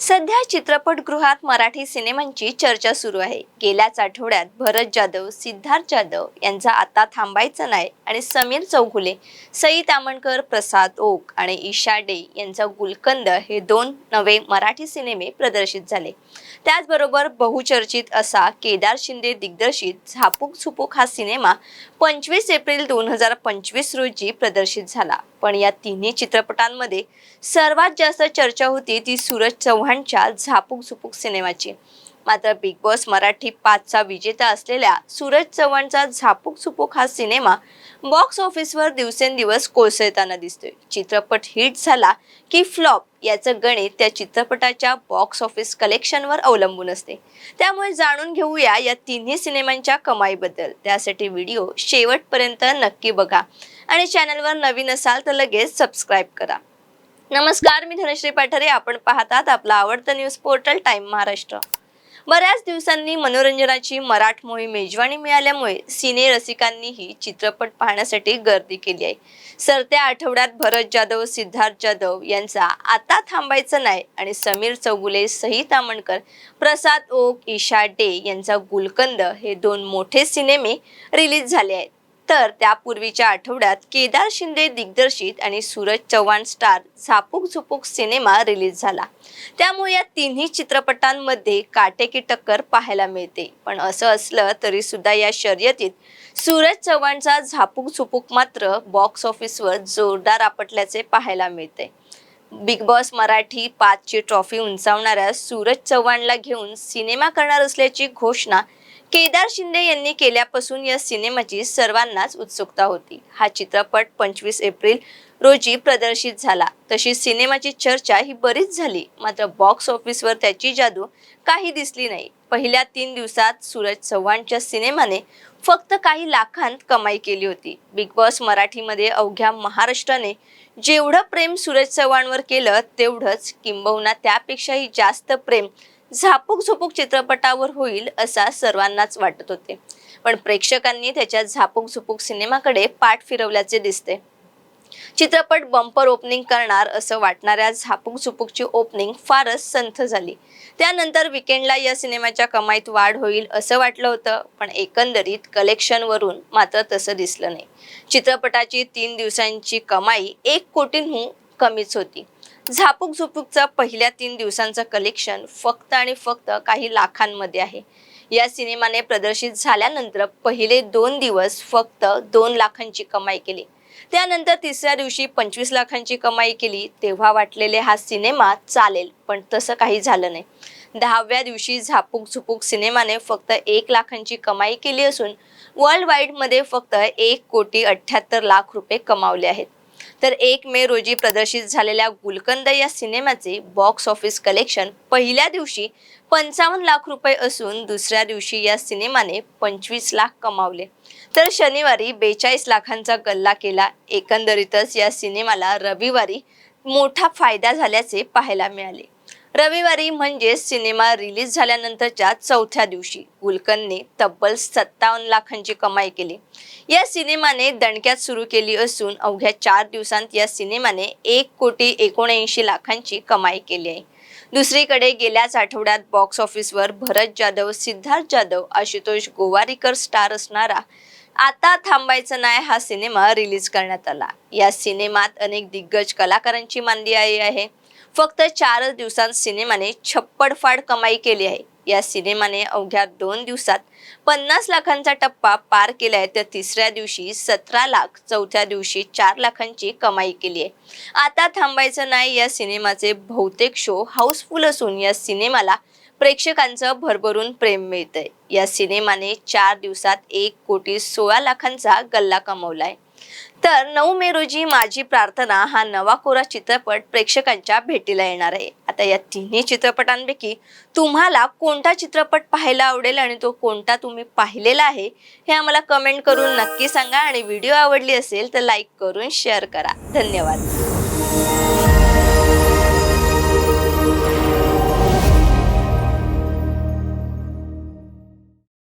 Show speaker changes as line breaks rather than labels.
सध्या चित्रपटगृहात मराठी सिनेमांची चर्चा सुरू आहे. गेल्याच आठवड्यात भरत जाधव सिद्धार्थ जाधव यांचा आता थांबायचं नाही आणि समीर चौगुले सई तामणकर प्रसाद ओक आणि ईशा डे यांचा गुलकंद हे दोन नवे मराठी सिनेमे प्रदर्शित झाले. त्याचबरोबर बहुचर्चित असा केदार शिंदे दिग्दर्शित झापूक झुपूक हा सिनेमा पंचवीस एप्रिल दोन हजार पंचवीस रोजी प्रदर्शित झाला. पण या तिन्ही चित्रपटांमध्ये सर्वात जास्त चर्चा होती ती सूरज चव्हाणच्या झापूक झुपूक सिनेमाची. मात्र बिग बॉस मराठी पाचचा विजेता असलेल्या सूरज चव्हाणचा झापूक सुपूक हा सिनेमा बॉक्स ऑफिसवर दिवसेंदिवस कोसळताना दिसतोय. चित्रपट हिट झाला की फ्लॉप याचं गणित त्या चित्रपटाच्या बॉक्स ऑफिस कलेक्शनवर अवलंबून असते. त्यामुळे जाणून घेऊया या तिन्ही सिनेमांच्या कमाईबद्दल. त्यासाठी व्हिडिओ शेवटपर्यंत नक्की बघा आणि चॅनलवर नवीन असाल तर लगेच सबस्क्राईब करा. नमस्कार मी धनश्री पाठारे. आपण पाहतात आपला आवडतं न्यूज पोर्टल टाइम महाराष्ट्र. बऱ्याच दिवसांनी मनोरंजनाची मराठमोळी मेजवानी मिळाल्यामुळे सिने रसिकांनीही चित्रपट पाहण्यासाठी गर्दी केली आहे. सरत्या आठवड्यात भरत जाधव सिद्धार्थ जाधव यांचा आता थांबायचं नाही आणि समीर चौगुले सई तामणकर प्रसाद ओक ईशा डे यांचा गुलकंद हे दोन मोठे सिनेमे रिलीज झाले आहेत. तर त्यापूर्वीच्या आठवड्यात केदार शिंदे दिग्दर्शित आणि Suraj Chavan star Zapuk Zupuk cinema release झाला. त्यामुळे या तिन्ही चित्रपटांमध्ये काटेकी टक्कर पाहायला मिळते. पण असं असलं तरी सुद्धा या शर्यतीत सूरज चव्हाणचा झापूक झुपूक मात्र बॉक्स ऑफिसवर जोरदार आपटल्याचे पाहायला मिळते. बिग बॉस मराठी पाचची ट्रॉफी उंचावणाऱ्या सूरज चव्हाणला घेऊन सिनेमा करणार असल्याची घोषणा केदार शिंदे यांनी केल्यापासून या सिनेमाची सर्वांनाच उत्सुकता होती. हा चित्रपट पंचवीस एप्रिल रोजी प्रदर्शित झाला. तशी सिनेमाची चर्चा ही बरीच झाली. मात्र बॉक्स ऑफिसवर त्याची जादू काही दिसली नाही. पहिल्या तीन दिवसात सूरज चव्हाणच्या सिनेमाने फक्त काही लाखांत कमाई केली होती. बिग बॉस मराठीमध्ये अवघ्या महाराष्ट्राने जेवढं प्रेम सूरज चव्हाणवर केलं तेवढंच किंबहुना त्यापेक्षाही जास्त प्रेम झापूक झुपूक चित्रपटावर होईल असा सर्वांनाच वाटत होते. पण प्रेक्षकांनी त्याच्या झापूक झुपूक सिनेमाकडे पाठ फिरवल्याचे दिसते. चित्रपट बंपर ओपनिंग करणार असं वाटणाऱ्या झापूक झुपूकची ओपनिंग फारच संथ झाली. त्यानंतर विकेंडला या सिनेमाच्या कमाईत वाढ होईल असं वाटलं होतं पण एकंदरीत कलेक्शनवरून मात्र तसं दिसलं नाही. चित्रपटाची तीन दिवसांची कमाई एक कोटींहून कमीच होती. झापूक झुपूकचा पहिल्या तीन दिवसांचं कलेक्शन फक्त आणि फक्त काही लाखांमध्ये आहे. या सिनेमाने प्रदर्शित झाल्यानंतर पहिले दोन दिवस फक्त दोन लाखांची कमाई केली. त्यानंतर तिसऱ्या दिवशी पंचवीस लाखांची कमाई केली तेव्हा वाटलेले हा सिनेमा चालेल पण तसं काही झालं नाही. दहाव्या दिवशी झापूक झुपूक सिनेमाने फक्त एक लाखांची कमाई केली असून वर्ल्ड वाईडमध्ये फक्त एक कोटी अठ्ठ्याहत्तर लाख रुपये कमावले आहेत. तर एक मे रोजी प्रदर्शित झालेल्या गुलकंद या सिनेमाचे बॉक्स ऑफिस कलेक्शन पहिल्या दिवशी पंचावन्न लाख रुपये असून दुसऱ्या दिवशी या सिनेमाने पंचवीस लाख कमावले. तर शनिवारी बेचाळीस लाखांचा गल्ला केला. एकंदरीतच या सिनेमाला रविवारी मोठा फायदा झाल्याचे पाहायला मिळाले. रविवारी म्हणजे सिनेमा रिलीज झाल्यानंतरच्या चौथ्या दिवशी गुलकनने तब्बल सत्तावन्न लाखांची कमाई केली. या सिनेमाने दणक्यात सुरू केली असून अवघ्या चार दिवसांत या सिनेमाने एक कोटी एकोणऐंशी लाखांची कमाई केली आहे. दुसरीकडे गेल्याच आठवड्यात बॉक्स ऑफिसवर भरत जाधव सिद्धार्थ जाधव आशुतोष गोवारीकर स्टार असणारा आता थांबायचं नाही हा सिनेमा रिलीज करण्यात आला. या सिनेमात अनेक दिग्गज कलाकारांची मांदी आई आहे. फक्त चारच दिवसांत सिनेमाने छप्पडफाड कमाई केली आहे. या सिनेमाने अवघ्या दोन दिवसात पन्नास लाखांचा टप्पा पार केला आहे तर तिसऱ्या दिवशी सतरा लाख चौथ्या दिवशी चार लाखांची कमाई केली आहे. आता थांबायचं नाही या सिनेमाचे बहुतेक शो हाऊसफुल असून या सिनेमाला प्रेक्षकांचं भरभरून प्रेम मिळतंय. या सिनेमाने चार दिवसात एक कोटी सोळा लाखांचा गल्ला कमवलाय. तर नऊ मे रोजी माझी प्रार्थना हा नवा कोरा चित्रपट प्रेक्षकांच्या भेटीला येणार आहे. आता या तिन्ही चित्रपटांपैकी तुम्हाला कोणता चित्रपट पाहायला आवडेल आणि तो कोणता तुम्ही पाहिलेला आहे हे आम्हाला कमेंट करून नक्की सांगा. आणि व्हिडिओ आवडली असेल तर लाईक करून शेअर करा. धन्यवाद.